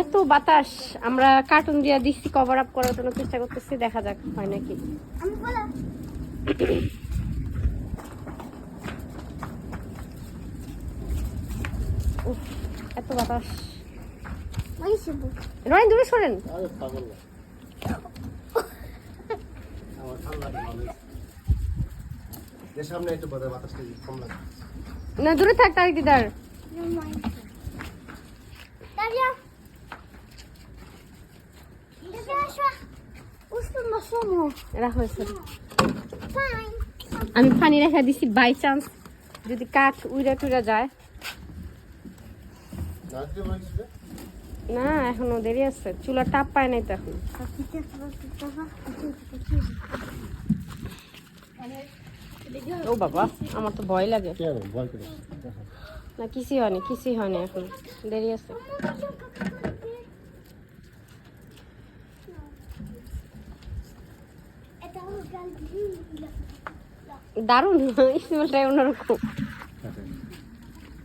এত বাতাস আমরা কার্টুন দিয়ে দিচ্ছি কভার আপ করার জন্য চেষ্টা করতেছি দেখা যাক হয় নাকি। আমি এত বাতাস। রনি দূরে সরেন। আরে পাগল না। আমার ঠান্ডা লাগে। ভালোই। রাখা হয়েছে। আমি পানি রেখে দিছি বাই চান্স যদি কাঠ উইরা টুইরা যায়। না, এখনও দেরি আছে। চুলা টাপ পায় নাই তো এখন। ও বাবা, আমার তো ভয় লাগে। না, কিছুই হয়নি কিছুই হয়নি এখন। দেরি আছে। দারুণ স্মেলটাই অন্যরকম।